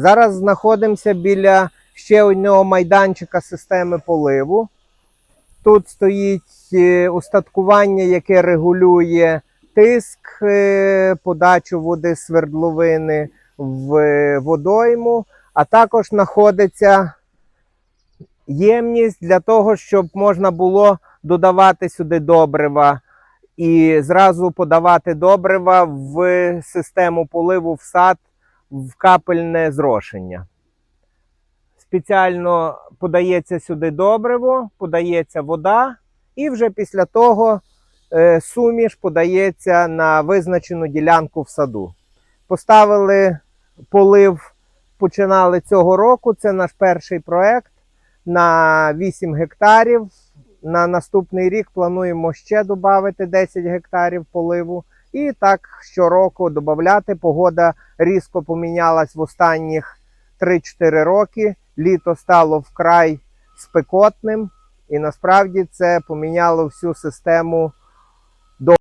Зараз знаходимося біля ще одного майданчика системи поливу. Тут стоїть е, устаткування, яке регулює тиск, е, подачу води свердловини в е, водойму, а також знаходиться ємність для того, щоб можна було додавати сюди добрива і зразу подавати добрива в систему поливу в сад в капельне зрошення. Спеціально подається сюди добриво, подається вода, і вже після того е, суміш подається на визначену ділянку в саду. Поставили полив, починали цього року. Це наш перший проект на 8 гектарів. На наступний рік плануємо ще додати 10 гектарів поливу. І так щороку додати. Погода різко помінялась в останніх 3-4 роки. Літо стало вкрай спекотним, і насправді це поміняло всю систему